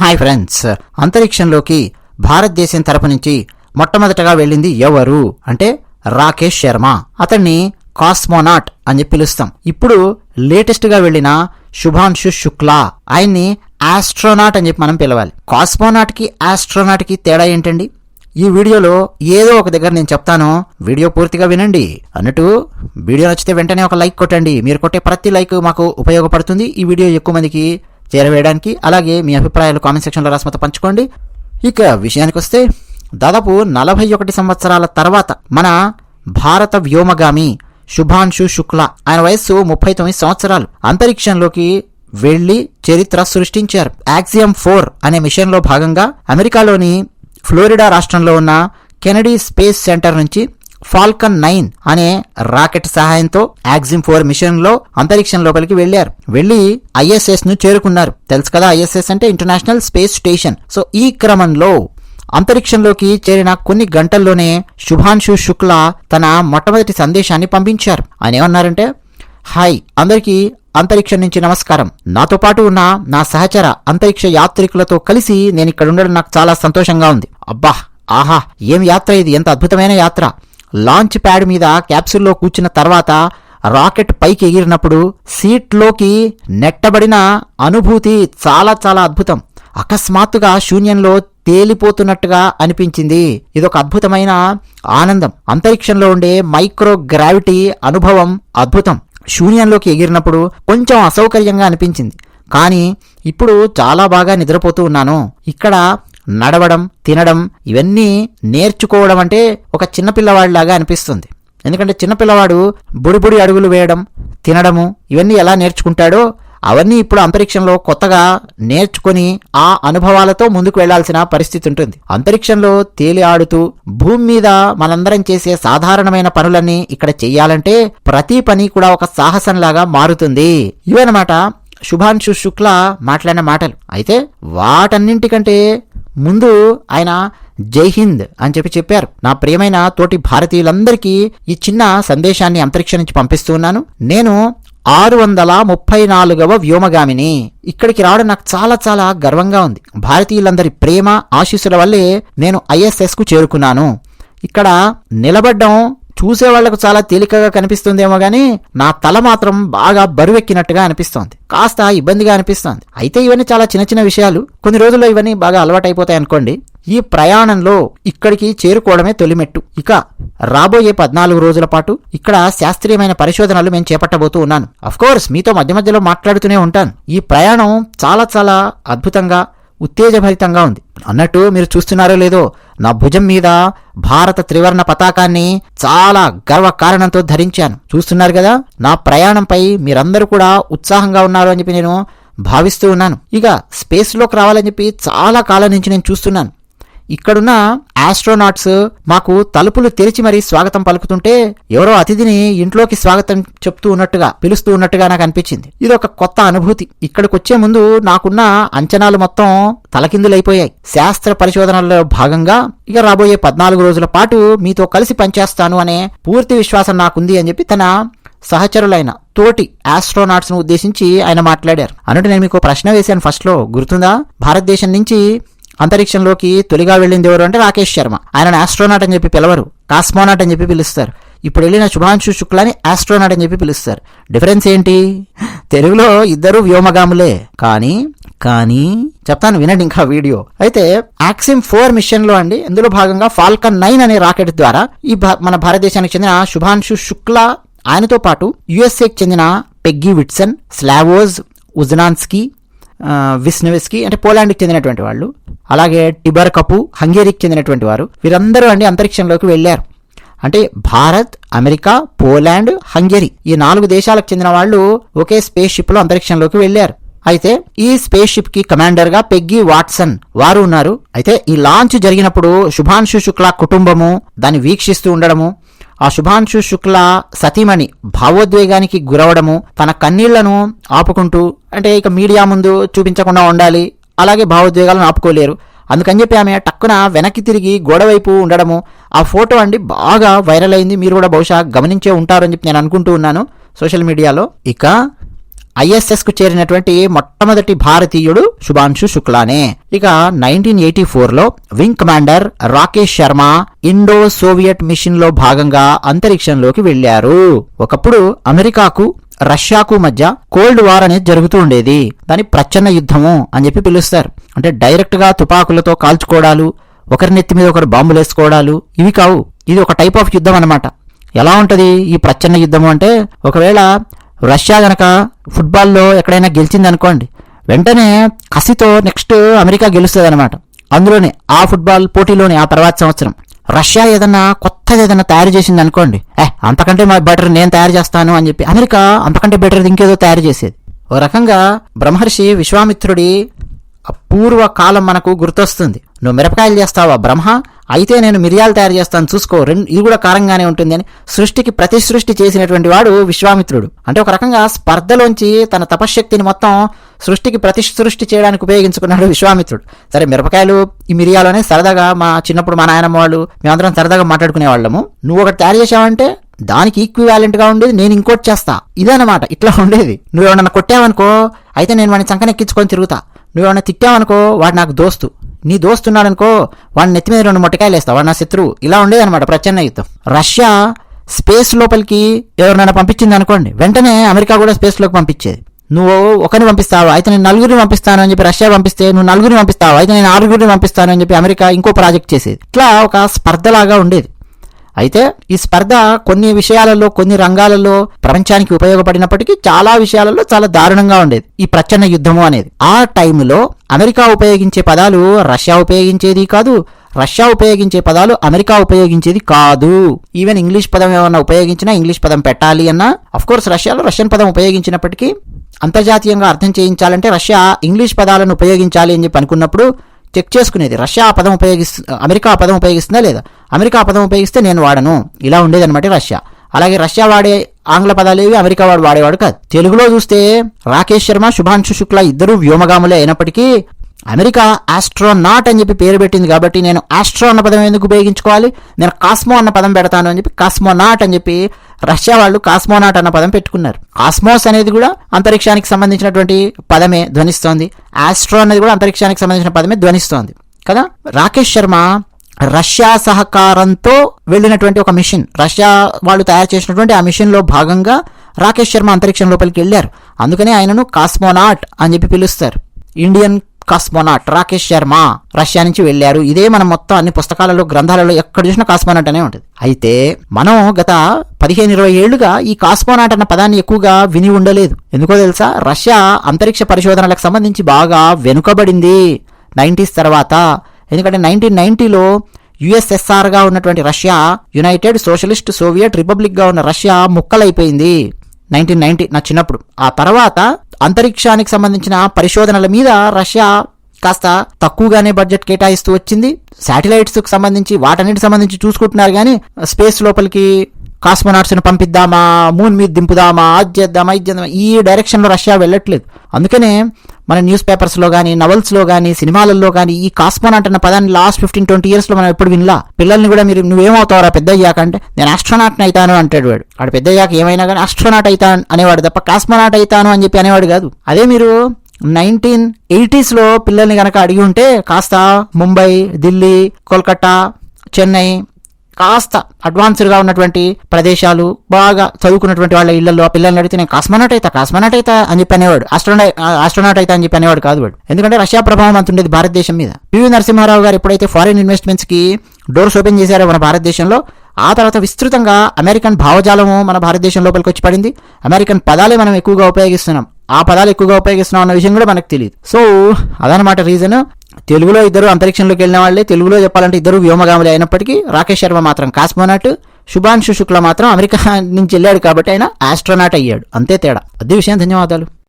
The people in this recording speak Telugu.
హాయ్ ఫ్రెండ్స్ అంతరిక్షంలోకి భారతదేశం తరపు నుంచి మొట్టమొదటగా వెళ్ళింది ఎవరు అంటే రాకేష్ శర్మ. అతన్ని కాస్మోనాట్ అని చెప్పి పిలుస్తాం. ఇప్పుడు లేటెస్ట్గా వెళ్ళిన శుభాంశు శుక్లా ఆయన్ని ఆస్ట్రోనాట్ అని చెప్పి మనం పిలవాలి. కాస్మోనాట్కి ఆస్ట్రోనాట్కి తేడా ఏంటండి? ఈ వీడియోలో ఏదో ఒక దగ్గర నేను చెప్తాను. వీడియో పూర్తిగా వినండి. అన్నట్టు వీడియో నచ్చితే వెంటనే ఒక లైక్ కొట్టండి. మీరు కొట్టే ప్రతి లైక్ మాకు ఉపయోగపడుతుంది. ఈ వీడియో ఎక్కువ మందికి చేరవేయడానికి. అలాగే మీ అభిప్రాయాలు కామెంట్ సెక్షన్లో రాసిమత పంచుకోండి. ఇక విషయానికి వస్తే దాదాపు నలభై ఒకటి సంవత్సరాల తర్వాత మన భారత వ్యోమగామి శుభాంశు శుక్లా ఆయన వయస్సు ముప్పై తొమ్మిది సంవత్సరాలు. అంతరిక్షంలోకి వెళ్ళి చరిత్ర సృష్టించారు. యాక్సియం ఫోర్ అనే మిషన్లో భాగంగా అమెరికాలోని ఫ్లోరిడా రాష్ట్రంలో ఉన్న కెనడీ స్పేస్ సెంటర్ నుంచి ఫాల్కన్ నైన్ అనే రాకెట్ సహాయంతో యాక్సిమ్ ఫోర్ మిషన్లో అంతరిక్షం లోపలికి వెళ్ళారు వెళ్ళి ఐఎస్ఎస్ను చేరుకున్నారు. తెలుసు కదా ఐఎస్ఎస్ అంటే ఇంటర్నేషనల్ స్పేస్ స్టేషన్ సో ఈ క్రమంలో అంతరిక్షంలోకి చేరిన కొన్ని గంటల్లోనే శుభాంశు శుక్లా తన మొట్టమొదటి సందేశాన్ని పంపించారు. ఆయన ఏమన్నారంటే హాయ్ అందరికీ అంతరిక్షం నుంచి నమస్కారం. నాతో పాటు ఉన్న నా సహచర అంతరిక్ష యాత్రికులతో కలిసి నేను ఇక్కడ ఉండడం నాకు చాలా సంతోషంగా ఉంది. అబ్బా ఆహా ఏం యాత్ర ఇది? ఎంత అద్భుతమైన యాత్ర. లాంచ్ ప్యాడ్ మీద క్యాప్సూల్లో కూర్చున్న తర్వాత రాకెట్ పైకి ఎగిరినప్పుడు సీట్లోకి నెట్టబడిన అనుభూతి చాలా చాలా అద్భుతం. అకస్మాత్తుగా శూన్యంలో తేలిపోతున్నట్టుగా అనిపించింది. ఇదొక అద్భుతమైన ఆనందం. అంతరిక్షంలో ఉండే మైక్రో గ్రావిటీ అనుభవం అద్భుతం. శూన్యంలోకి ఎగిరినప్పుడు కొంచెం అసౌకర్యంగా అనిపించింది. కానీ ఇప్పుడు చాలా బాగా నిద్రపోతూ ఉన్నాను. ఇక్కడ నడవడం తినడం ఇవన్నీ నేర్చుకోవడం అంటే ఒక చిన్నపిల్లవాడిలాగా అనిపిస్తుంది. ఎందుకంటే చిన్నపిల్లవాడు బుడిబుడి అడుగులు వేయడం తినడము ఇవన్నీ ఎలా నేర్చుకుంటాడో అవన్నీ ఇప్పుడు అంతరిక్షంలో కొత్తగా నేర్చుకొని ఆ అనుభవాలతో ముందుకు వెళ్ళాల్సిన పరిస్థితి ఉంటుంది. అంతరిక్షంలో తేలి ఆడుతూ భూమి మీద మనందరం చేసే సాధారణమైన పనులన్నీ ఇక్కడ చెయ్యాలంటే ప్రతి పని కూడా ఒక సాహసంలాగా మారుతుంది. ఇవన్నమాట శుభాంశు శుక్ల మాట్లాడిన మాటలు. అయితే వాటన్నింటికంటే ముందు ఆయన జై హింద్ అని చెప్పి చెప్పారు. నా ప్రియమైన తోటి భారతీయులందరికీ ఈ చిన్న సందేశాన్ని అంతరిక్షం నుంచి పంపిస్తూ ఉన్నాను. నేను ఆరు వందల ముప్పై నాలుగవ వ్యోమగామిని. ఇక్కడికి రావడం నాకు చాలా చాలా గర్వంగా ఉంది. భారతీయులందరి ప్రేమ ఆశీస్సుల వల్లే నేను ఐఎస్ఎస్కు చేరుకున్నాను. ఇక్కడ నిలబడ్డం చూసే వాళ్ళకు చాలా తేలికగా కనిపిస్తుందేమో గానీ నా తల మాత్రం బాగా బరువెక్కినట్టుగా అనిపిస్తోంది. కాస్త ఇబ్బందిగా అనిపిస్తోంది. అయితే ఇవన్నీ చాలా చిన్న చిన్న విషయాలు. కొన్ని రోజుల్లో ఇవన్నీ బాగా అలవాటైపోతాయి అనుకోండి ఈ ప్రయాణంలో ఇక్కడికి చేరుకోవడమే తొలిమెట్టు. ఇక రాబోయే పద్నాలుగు రోజుల పాటు ఇక్కడ శాస్త్రీయమైన పరిశోధనలు మేము చేపట్టబోతూ ఉన్నాను. కోర్స్ మీతో మధ్య మధ్యలో మాట్లాడుతూనే ఉంటాను. ఈ ప్రయాణం చాలా చాలా అద్భుతంగా ఉత్తేజభరితంగా ఉంది. అన్నట్టు మీరు చూస్తున్నారో లేదో నా భుజం మీద భారత త్రివర్ణ పతాకాన్ని చాలా గర్వకారణంతో ధరించాను. చూస్తున్నారు కదా నా ప్రయాణంపై మీరందరూ కూడా ఉత్సాహంగా ఉన్నారు అని చెప్పి నేను భావిస్తూ ఉన్నాను. ఇక స్పేస్లోకి రావాలని చెప్పి చాలా కాలం నుంచి నేను చూస్తున్నాను. ఇక్కడున్న ఆస్ట్రోనాట్స్ మాకు తలుపులు తెరిచి మరీ స్వాగతం పలుకుతుంటే ఎవరో అతిథిని ఇంట్లోకి స్వాగతం చెప్తూ ఉన్నట్టుగా పిలుస్తూ ఉన్నట్టుగా నాకు అనిపించింది. ఇది ఒక కొత్త అనుభూతి. ఇక్కడికి వచ్చే ముందు నాకున్న అంచనాలు మొత్తం తలకిందులైపోయాయి. శాస్త్ర పరిశోధనల్లో భాగంగా ఇక రాబోయే పద్నాలుగు రోజుల పాటు మీతో కలిసి పనిచేస్తాను అనే పూర్తి విశ్వాసం నాకుంది అని చెప్పి తన సహచరులైన తోటి ఆస్ట్రోనాట్స్ను ఉద్దేశించి ఆయన మాట్లాడారు. అన్నట్టు నేను మీకు ప్రశ్న వేశాను ఫస్ట్లో గుర్తుందా? భారతదేశం నుంచి అంతరిక్షంలోకి తొలిగా వెళ్ళింది ఎవరు అంటే రాకేష్ శర్మ. ఆయన ఆస్ట్రోనాట్ అని చెప్పి పిలవరు. కాస్మోనాట్ అని చెప్పి పిలుస్తారు. ఇప్పుడు వెళ్ళిన శుభాంశు శుక్లాని ఆస్ట్రోనాట్ అని చెప్పి పిలుస్తారు. డిఫరెన్స్ ఏంటి? తెలుగులో ఇద్దరు వ్యోమగాములే. కానీ కానీ చెప్తాను వినండి ఇంకా వీడియో. అయితే యాక్సిమ్ ఫోర్ మిషన్లో అండి ఇందులో భాగంగా ఫాల్కన్ నైన్ అనే రాకెట్ ద్వారా ఈ మన భారతదేశానికి చెందిన శుభాంశు శుక్లా ఆయనతో పాటు యుఎస్ఏకి చెందిన Peggy Whitson Slawosz Uznanski Wisniewski అంటే పోలాండ్కి చెందినటువంటి వాళ్ళు. అలాగే టిబర్ కపు హంగేరీకి చెందినటువంటి వారు. వీరందరూ అండి అంతరిక్షంలోకి వెళ్ళారు. అంటే భారత్ అమెరికా పోలాండ్ హంగేరీ ఈ నాలుగు దేశాలకు చెందిన వాళ్ళు ఒకే స్పేస్ షిప్లో అంతరిక్షంలోకి వెళ్ళారు. అయితే ఈ స్పేస్ షిప్కి కమాండర్గా పెగ్గి వాట్సన్ వారు ఉన్నారు. అయితే ఈ లాంచ్ జరిగినప్పుడు శుభాంశు శుక్లా కుటుంబము దాన్ని వీక్షిస్తూ ఉండడము ఆ శుభాంశు శుక్ల సతీమణి భావోద్వేగానికి గురవడము తన కన్నీళ్ళను ఆపుకుంటూ అంటే ఇక మీడియా ముందు చూపించకుండా ఉండాలి అలాగే భావోద్వేగాలను ఆపుకోలేరు. అందుకని చెప్పి ఆమె టక్కున వెనక్కి తిరిగి గోడవైపు ఉండడము ఆ ఫోటో అండి బాగా వైరల్ అయింది. మీరు కూడా బహుశా గమనించే ఉంటారని చెప్పి నేను అనుకుంటూ ఉన్నాను సోషల్ మీడియాలో. ఇక ఐఎస్ఎస్కు చేరినటువంటి మొట్టమొదటి భారతీయుడు శుభాంశు శుక్లానే. ఇక నైన్టీన్ ఎయిటీ ఫోర్లో wing commander Rakesh Sharma Indo Soviet మిషన్లో భాగంగా అంతరిక్షంలోకి వెళ్ళారు ఒకప్పుడు అమెరికాకు రష్యాకు మధ్య కోల్డ్ వార్ అనేది జరుగుతూ ఉండేది. దాని ప్రచన్న యుద్ధము అని చెప్పి పిలుస్తారు. అంటే డైరెక్ట్గా తుపాకులతో కాల్చుకోవడాలు ఒకరి నెత్తి మీద ఒకరు బాంబులు వేసుకోవడాలు ఇవి కావు. ఇది ఒక టైప్ ఆఫ్ యుద్ధం అనమాట ఎలా ఉంటది ఈ ప్రచన్న యుద్ధము అంటే ఒకవేళ రష్యా గనక ఫుట్బాల్లో ఎక్కడైనా గెలిచిందనుకోండి వెంటనే కసితో నెక్స్ట్ అమెరికా గెలుస్తుంది అనమాట అందులోనే ఆ ఫుట్బాల్ పోటీలోనే ఆ తర్వాత సంవత్సరం. రష్యా ఏదన్నా కొత్తది ఏదన్నా తయారు చేసింది అనుకోండి ఏ అంతకంటే మా బెటర్ నేను తయారు చేస్తాను అని చెప్పి అమెరికా అంతకంటే బెటర్ ఇంకేదో తయారు చేసేది. ఓ రకంగా బ్రహ్మర్షి విశ్వామిత్రుడి అపూర్వ కాలం మనకు గుర్తొస్తుంది. నువ్వు మిరపకాయలు చేస్తావా బ్రహ్మ? అయితే నేను మిరియాలు తయారు చేస్తాను చూసుకో రెండు ఇది కూడా కారంగానే ఉంటుంది అని సృష్టికి ప్రతి సృష్టి చేసినటువంటి వాడు విశ్వామిత్రుడు. అంటే ఒక రకంగా స్పర్ధలోంచి తన తపశ్శక్తిని మొత్తం సృష్టికి ప్రతి సృష్టి చేయడానికి ఉపయోగించుకున్నాడు విశ్వామిత్రుడు. సరే మిరపకాయలు ఈ మిరియాలు అనే సరదాగా మా చిన్నప్పుడు మా నాయనమ్మ వాళ్ళు మేమందరం సరదాగా మాట్లాడుకునే వాళ్ళము. నువ్వు ఒకటి తయారు చేసావంటే దానికి ఈక్వివాలెంట్గా ఉండేది నేను ఇంకోటి చేస్తా. ఇదన్నమాట ఇట్లా ఉండేది. నువ్వు ఏమన్నా కొట్టావనుకో అయితే నేను వాడిని చంకనెక్కించుకొని తిరుగుతా. ఏమైనా తిట్టావనుకో వాడు నాకు దోస్తు. నీ దోస్తున్నాడనుకో వాడిని నెత్తి మీద రెండు మొట్టకాయలు వేస్తావు వాడు నా శత్రువు. ఇలా ఉండేదన్నమాట ప్రచన్న యుద్ధం. రష్యా స్పేస్ లోపలికి ఎవరినైనా పంపించింది అనుకోండి వెంటనే అమెరికా కూడా స్పేస్లోకి పంపించేది. నువ్వు ఒకరిని పంపిస్తావు? అయితే నేను నలుగురిని పంపిస్తాను అని చెప్పి రష్యా పంపిస్తే నువ్వు నలుగురిని పంపిస్తావు? అయితే నేను ఆరుగురిని పంపిస్తాను అని చెప్పి అమెరికా ఇంకో ప్రాజెక్ట్ చేసేది. ఇట్లా ఒక స్పర్ధలాగా ఉండేది. అయితే ఈ స్పర్ధ కొన్ని విషయాలలో కొన్ని రంగాలలో ప్రపంచానికి ఉపయోగపడినప్పటికీ చాలా విషయాలలో చాలా దారుణంగా ఉండేది. ఈ ప్రచన్న యుద్ధము అనేది. ఆ టైంలో అమెరికా ఉపయోగించే పదాలు రష్యా ఉపయోగించేది కాదు రష్యా ఉపయోగించే పదాలు అమెరికా ఉపయోగించేది కాదు. ఈవెన్ ఇంగ్లీష్ పదం ఏమన్నా ఉపయోగించినా ఇంగ్లీష్ పదం పెట్టాలి అన్నా అఫ్ కోర్స్ రష్యాలో రష్యన్ పదం ఉపయోగించినప్పటికీ అంతర్జాతీయంగా అర్థం చేయించాలంటే రష్యా ఇంగ్లీష్ పదాలను ఉపయోగించాలి అని చెప్పి అనుకున్నప్పుడు చెక్ చేసుకునేది. రష్యా ఆ పదం ఉపయోగిస్తు అమెరికా ఆ పదం ఉపయోగిస్తుందా లేదా? అమెరికా ఆ పదం ఉపయోగిస్తే నేను వాడను. ఇలా ఉండేదన్నమాట రష్యా. అలాగే రష్యా వాడే ఆంగ్ల పదాలు ఏవి? అమెరికా వాడు వాడేవాడు కాదు. తెలుగులో చూస్తే రాకేష్ శర్మ శుభాంశు శుక్ల ఇద్దరు వ్యోమగాములే అయినప్పటికీ అమెరికా ఆస్ట్రోనాట్ అని చెప్పి పేరు పెట్టింది కాబట్టి నేను ఆస్ట్రో అన్న పదం ఎందుకు ఉపయోగించుకోవాలి? నేను కాస్మో అన్న పదం పెడతాను అని చెప్పి కాస్మోనాట్ అని చెప్పి రష్యా వాళ్ళు కాస్మోనాట్ అన్న పదం పెట్టుకున్నారు. కాస్మోస్ అనేది కూడా అంతరిక్షానికి సంబంధించినటువంటి పదమే ధ్వనిస్తోంది. ఆస్ట్రో అనేది కూడా అంతరిక్షానికి సంబంధించిన పదమే ధ్వనిస్తోంది. కదా? రాకేష్ శర్మ రష్యా సహకారంతో వెళ్ళినటువంటి ఒక మిషన్ రష్యా వాళ్ళు తయారు చేసినటువంటి ఆ మిషన్లో భాగంగా రాకేష్ శర్మ అంతరిక్షం లోపలికి వెళ్ళారు. అందుకనే ఆయనను కాస్మోనాట్ అని చెప్పి పిలుస్తారు. Indian cosmonaut Rakesh Sharma Russia నుంచి వెళ్ళారు. ఇదే మనం మొత్తం అన్ని పుస్తకాలలో గ్రంథాలలో ఎక్కడ చూసినా కాస్మోనాట్ అనే ఉంటుంది. అయితే మనం గత పదిహేను ఇరవై ఏళ్ళుగా ఈ కాస్మోనాట్ అన్న పదాన్ని ఎక్కువగా విని ఉండలేదు. ఎందుకో తెలుసా? రష్యా అంతరిక్ష పరిశోధనలకు సంబంధించి బాగా వెనుకబడింది. నైంటీస్ తర్వాత ఎందుకంటే నైన్టీన్ నైన్టీలో యుఎస్ఎస్ఆర్గా ఉన్నటువంటి రష్యా యునైటెడ్ సోషలిస్ట్ సోవియట్ రిపబ్లిక్గా ఉన్న రష్యా ముక్కలైపోయింది. నైన్టీన్ నైన్టీ నా చిన్నప్పుడు. ఆ తర్వాత అంతరిక్షానికి సంబంధించిన పరిశోధనల మీద రష్యా కాస్త తక్కువగానే బడ్జెట్ కేటాయిస్తూ వచ్చింది. శాటిలైట్స్కి సంబంధించి వాటన్నిటికి సంబంధించి చూసుకుంటున్నారు కానీ స్పేస్ లోపలికి కాస్మోనాట్స్ను పంపిద్దామా మూన్ మీద దింపుదామా అది చేద్దామా ఇది చేద్దామా ఈ డైరెక్షన్లో రష్యా వెళ్ళట్లేదు. అందుకనే మన న్యూస్ పేపర్స్లో కానీ నవల్స్లో కానీ సినిమాలలో కానీ ఈ కాస్మోనాట్ అన్న పదాన్ని లాస్ట్ ఫిఫ్టీన్ ట్వంటీ ఇయర్స్లో మనం ఎప్పుడు వినలా? పిల్లల్ని కూడా మీరు నువ్వేమవుతావరా పెద్ద అయ్యాక అంటే నేను ఆస్ట్రోనాట్ని అవుతాను అంటాడు వాడు. వాడు పెద్ద అయ్యాక ఏమైనా కానీ ఆస్ట్రోనాట్ అవుతాను అనేవాడు తప్ప కాస్మోనాట్ అవుతాను అని చెప్పి అనేవాడు కాదు. అదే మీరు నైన్టీన్ ఎయిటీస్లో పిల్లల్ని కనుక అడిగి ఉంటే కాస్త ముంబై ఢిల్లీ కోల్కతా చెన్నై కాస్త అడ్వాన్స్డ్గా ఉన్నటువంటి ప్రదేశాలు బాగా చదువుకున్నటువంటి వాళ్ళ ఇళ్ళలో ఆ పిల్లల్ని అడిగితే నేను కాస్మనాట్ అయితా కాస్మనాట్ అయితా అని చెప్పి అనేవాడు. ఆస్ట్రోనా ఆస్ట్రోనాట్ అయితా అని చెప్పి అనేవాడు కాదు వాడు. ఎందుకంటే రష్యా ప్రభావం అంత ఉండేది భారతదేశం మీద. పివి నరసింహారావు గారు ఎప్పుడైతే ఫారిన్ ఇన్వెస్ట్మెంట్స్కి డోర్స్ ఓపెన్ చేశారో మన భారతదేశంలో ఆ తర్వాత విస్తృతంగా అమెరికన్ భావజాలము మన భారతదేశం లోపలికి వచ్చి పడింది. అమెరికన్ పదాలే మనం ఎక్కువగా ఉపయోగిస్తున్నాం. ఆ పదాలు ఎక్కువగా ఉపయోగిస్తున్నాం అన్న విషయం కూడా మనకు తెలియదు సో అదనమాట రీజన్. తెలుగులో ఇద్దరు అంతరిక్షంలోకి వెళ్ళిన వాళ్ళే. తెలుగులో చెప్పాలంటే ఇద్దరు వ్యోమగాములే అయినప్పటికీ రాకేష్ శర్మ మాత్రం కాస్మోనాట్ శుభాంశు శుక్ల మాత్రం అమెరికా నుంచి వెళ్ళాడు కాబట్టి ఆయన ఆస్ట్రోనాట్ అయ్యాడు. అంతే తేడా. అదే విషయం ధన్యవాదాలు.